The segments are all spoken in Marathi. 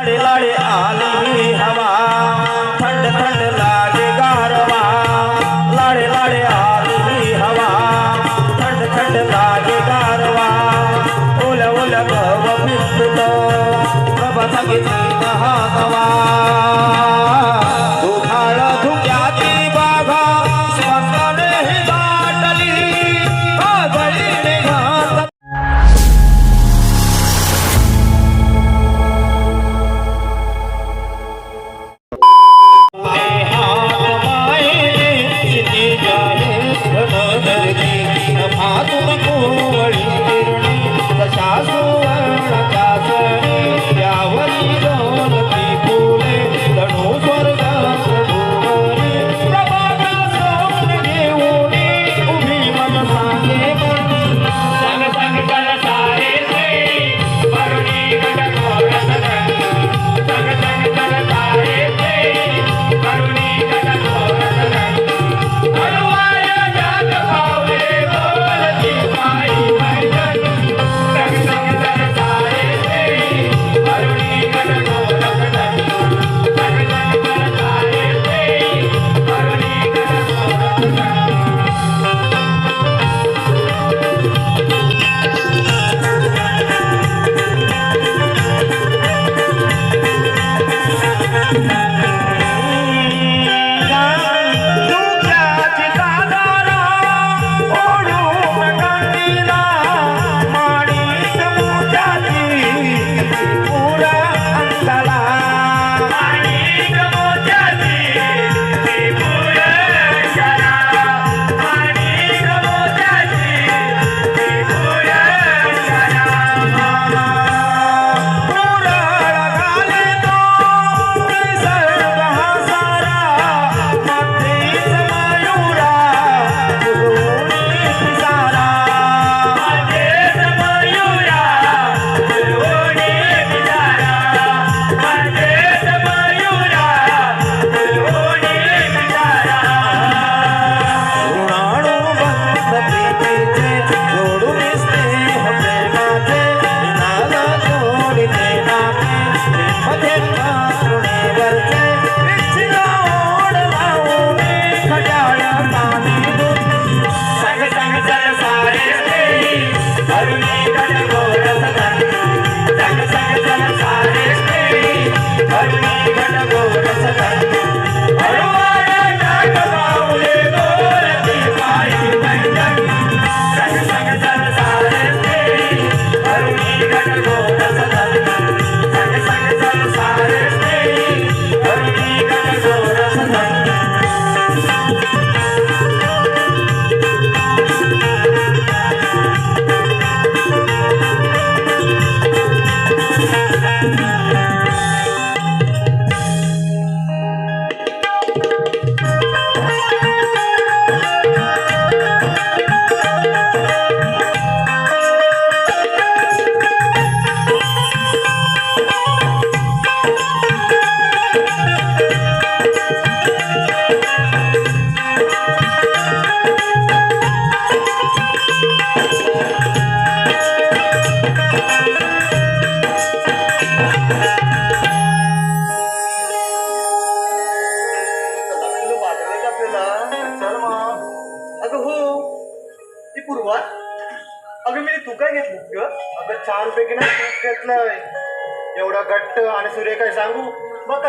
લાડે આલી હવા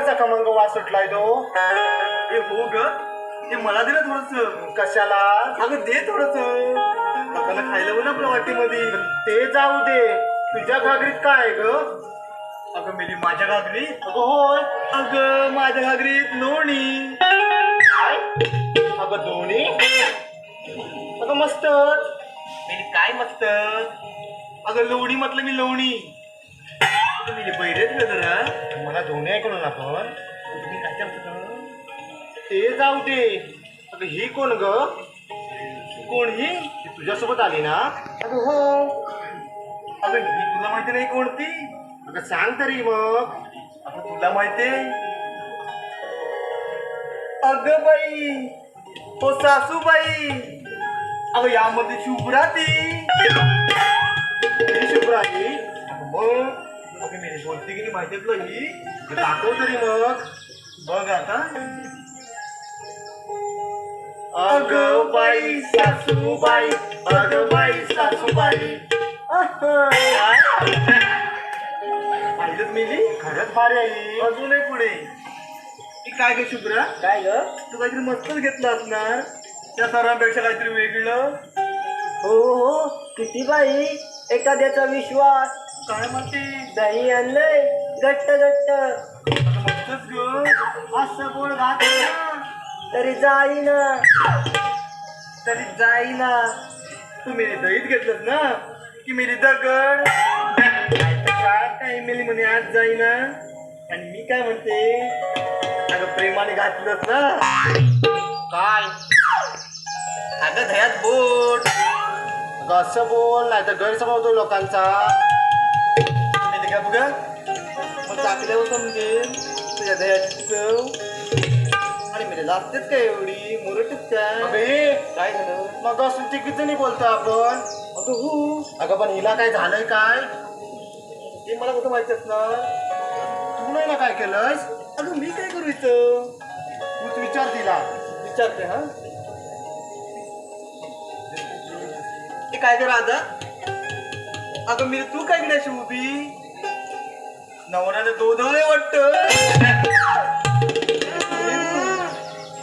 कसा खमंग वास सुटलाय तो? ए हो ग. ते मला दे ना थोडस. कशाला? अगं दे थोडस. लोकांना खायला पण आपल्या वाटीमध्ये. ते जाऊ दे. तुझ्या घागरीत काय ग? अगं मेली माझ्या घागरी अगं होय. अगं माझ्या घागरीत लोणी काय? अगं दोन्ही अगं मस्तच मेली काय मस्त? अगं लोणी म्हटलं मी लोणी. मेली बैरेच जरा मला दोन्ही ऐकून आपण. तुम्ही काय करता ते जाऊ दे. अगं ही कोण ग? कोण ही? ती तुझ्यासोबत आली ना? अगं हो. अगं ही तुला माहिती नाही कोणती अगं सांग तरी मग. अगं तुला माहिती अगं बाई. हो सासूबाई. अगं यामध्ये शुभ्रा ती शुभ्रा ही मग? अगं मी बोलते की नाही माहिती आहे तुला ही ते दाखव तरी मग बघ आता। अगं बाई सासूबाई अगं बाई सासूबाई। पाहिलंच मिली? खरंच भारी आहे अजूनही पुढे. ती काय ग शुभ्रा? काय ग? तू काहीतरी मस्तच घेतलं असणार. त्या सरांपेक्षा काहीतरी वेगळं. हो हो. किती बाई. एखाद्याचा विश्वास. काय म्हणते? दही आणलंय. घट्ट घट्ट. मस्तच ग? असं बोल घातलं तरी जाईना. तरी जाईना. तू मेरी दहीत घेतलंस ना? की मेरी दगड काय तर काय मेली म्हणे आज जाईना. आणि मी काय म्हणते? अगं प्रेमाने घातलंस ना. काय? अगं दह्यात बोट. अगं असं बोल नाही तर गैरसमज लोकांचा. का बघ. मग टाकल्यावर समजेल तुझ्या दह्याची चव. आणि मेरे लागतेच काय एवढी? मुरटच काय? काय झालं? मग असं चुकीचं नाही बोलतो आपण. अगं हो. अगं पण हिला काय झालंय काय? ते मला कुठं माहिती असणार? तू नाही ना काय केलंस? अगं मी काय करू इथं? तूच विचार तिला. विचारते हा? ते काय कर आता अगं मी तू काय केल्याशी उभी? नवऱ्याने दोधवले वाटत.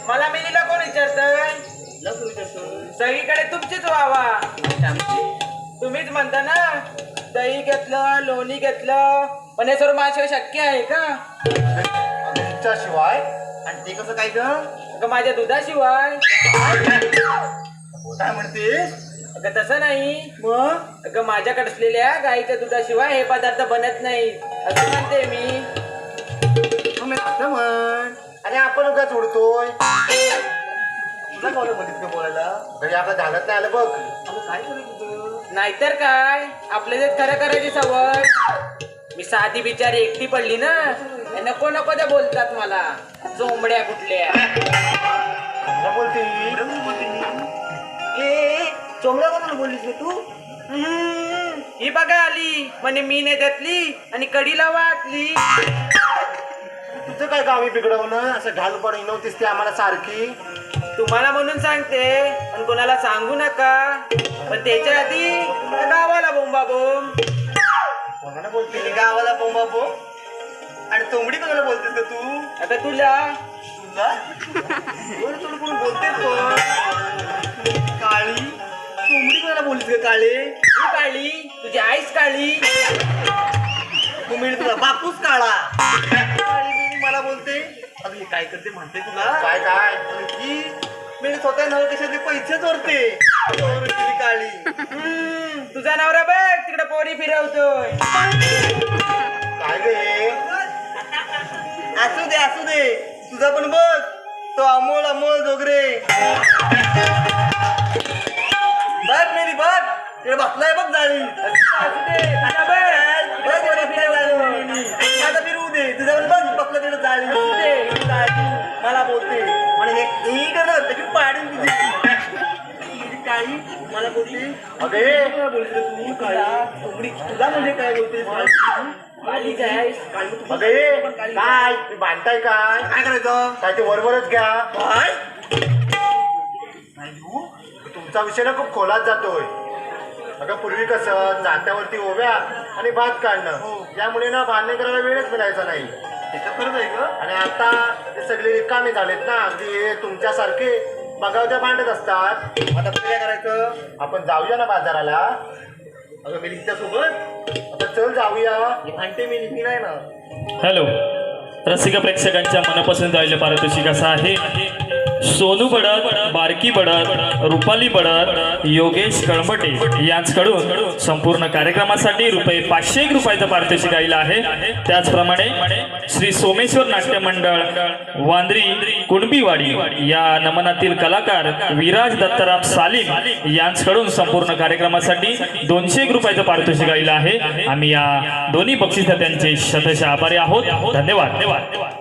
मला मिलीला कोण विचारतंय? सगळीकडे तुमचीच वावा. तुम्हीच म्हणता ना दही घेतलं लोणी घेतलं पण हे सर्व माझ्याशिवाय शक्य आहे का? शिवाय आणि ते कसं काय ग? माझ्या दुधाशिवाय. काय म्हणतेस? अगं तसं नाही. मग? अगं माझ्याकडे असलेल्या गाईच्या दुधाशिवाय हे पदार्थ बनत नाही असं म्हणते मी. मग मी असं म्हण. आणि आपण उगाच उडतोय. तुला कॉलेज का बोलायला? घरी आपलं झालंच नाही आलं बघ. काय करायचं नाहीतर काय? आपल्या जे खरं करायची सवय मी साधी बिचारी एकटी पडली ना. हे नको नको त्या बोलतात मला. चोंबड्या कुठल्या? मला बोलते ए चोमडा कोणाला बोललीस रे तू? हम्म, ही बघा आली. म्हणे मी नाही त्यातली आणि कडीला वाटली. तुझं काय गावी बिघडवणं? असं घालपण नव्हतीस ती आम्हाला सारखी. तुम्हाला म्हणून सांगते पण कोणाला सांगू नका. पण त्याच्या आधी गावाला बोंबा बोंब. कोणाला बोलते? गावाला बोंबा बो आणि तोंबडी कोणाला बोलतेस का तू? आता तुला. तुला? कोण कोण बोलतेस कोण तोंबडी कोणाला बोलतेस का काळे? तू काळी तुझी आईच काळी. तू मिळेल तुला बापूस काळा. काळी बिळी मला बोलते. अगं हे काय करते म्हणते तुला? काय काय? की मी स्वतः नव कशाचे पैसे चोरते? काळी. हम्म, तुझा नवरा बघ तिकडे पोरी फिरवतोय. काय ग असू दे असू दे. तुझा पण बघ तो अमोल अमोल जोगरे बघ मेरी बघ. तिकडे बसलाय बघ जाळी. आता फिरवू दे. तुझा पण बघ बसला तिकडे जाळी. मला बोलते. आणि हे करत त्याची पाडी तुझी काळी मला बोलते अगे बोलते तू काळी तुला म्हणजे काय बोलते? काय? बांधताय काय? काय करायचं? काय ते वरवरच घ्या. काय? तुमचा विषय ना खूप खोलात जातोय. अगं पूर्वी कसं जात्यावरती ओव्या आणि भात काढणं यामुळे ना बांधणे करायला वेळच मिळायचा नाही. खरंच आहे का आणि आता ते सगळे रिकामे झालेत ना अगदी हे तुमच्यासारखे बगावत्या भांडत असतात. आता काय करायचं? आपण जाऊया ना बाजाराला. अगं मी सोबत. आता चल जाऊया. ही भांडते मी निघी नाही ना. हॅलो. रसिक प्रेक्षकांच्या मनपसंत राहिलं पारितोषिक असं आहे. सोनू बडत बारकी बडत रुपाली बडत योगेश कळमटे यांचकडून संपूर्ण कार्यक्रमासाठी रुपये पाचशे एक रुपयाचं पारितोषिक आलेलं आहे. त्याचप्रमाणे श्री सोमेश्वर नाट्य मंडळ वांद्री कुणबीवाडी या नमनातील कलाकार विराज दत्ताराम सालिम यांचकडून संपूर्ण कार्यक्रमासाठी दोनशे एक रुपयाचं पारितोषिक आलेलं आहे. आम्ही या दोन्ही बक्षिसात्यांचे शतश आभारी आहोत. धन्यवाद धन्यवाद.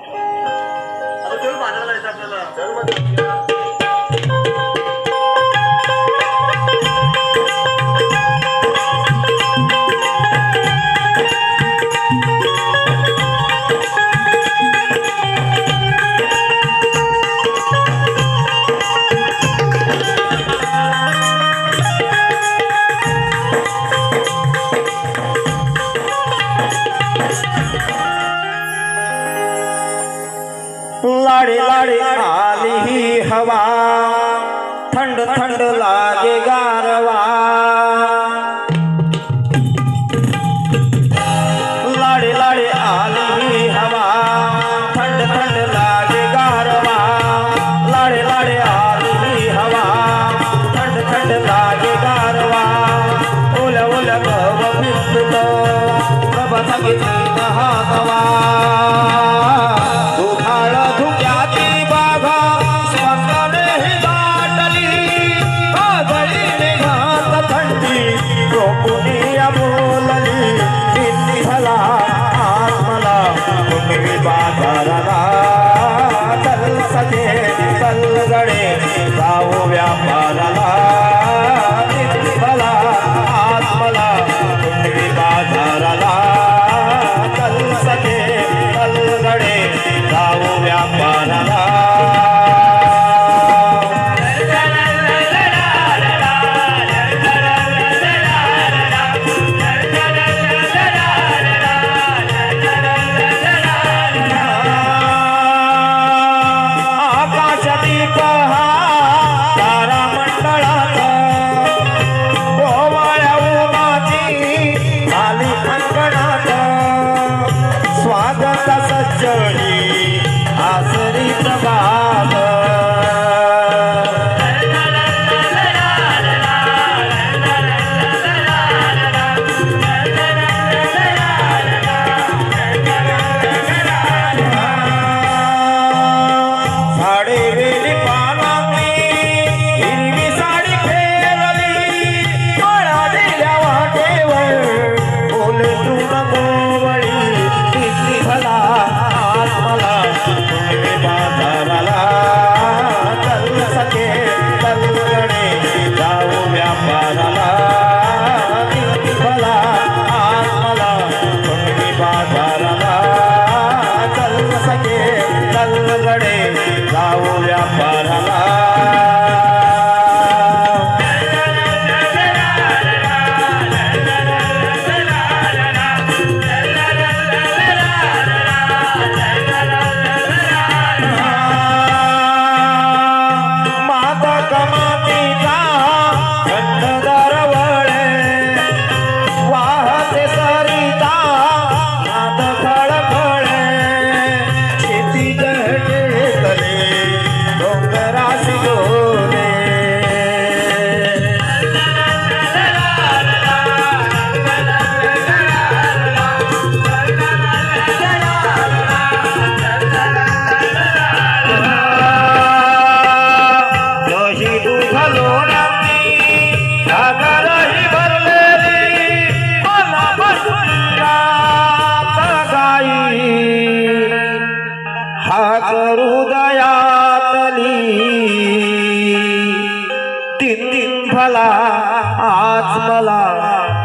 বাবা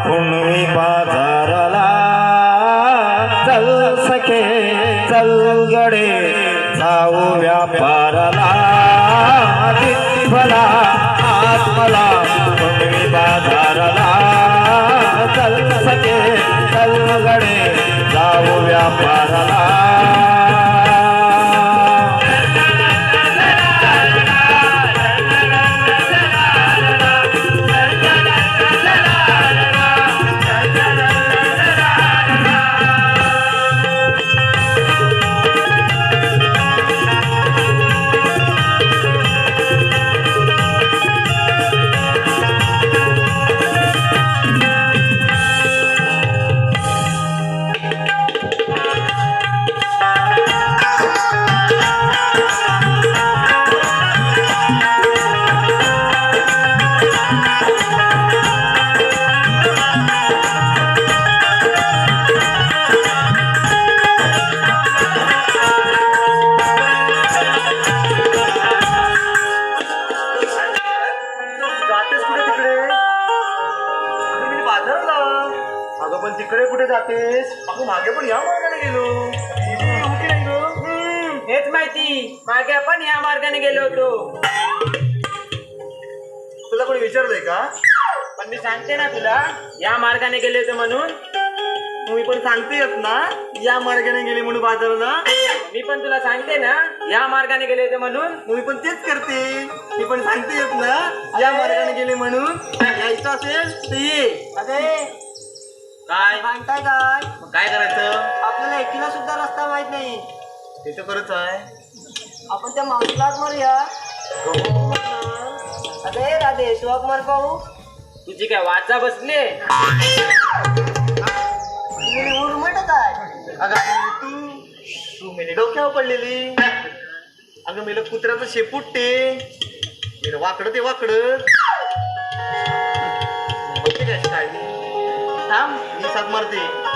कुणवी बाजाराला चल सके चल गडे जाऊ व्यापाराला. भला आत्मला कुणवी बाजाराला चल सखे चल गडे जाऊ व्यापार ठिकाणी गेलो होतो. तुला कोणी विचारलंय का? पण मी सांगते ना तुला या मार्गाने गेले होते म्हणून. मी पण सांगते ना या मार्गाने गेले म्हणून बाजाराला. मी पण तुला सांगते ना या मार्गाने गेले होते म्हणून. मी पण तेच करते. मी पण सांगतेयत ना या मार्गाने गेले म्हणून. यायचं असेल ते ये. अरे. काय? सांगताय काय? काय करायचं? आपल्याला एकीला सुद्धा रस्ता माहीत नाही. ते तर खरंच आहे. आपण त्या माणसाला हाक मारूया अरे राधे तू हाक मार पाहू? तुझी काय वाचा बसले? उर्मटच आहे. अगं तू तू मेली डोक्यावर पडलेली. अगं मेलं कुत्र्याचं शेपूट ते. मेलं वाकडं ते वाकडं. काय थांब. मी साथ मारते.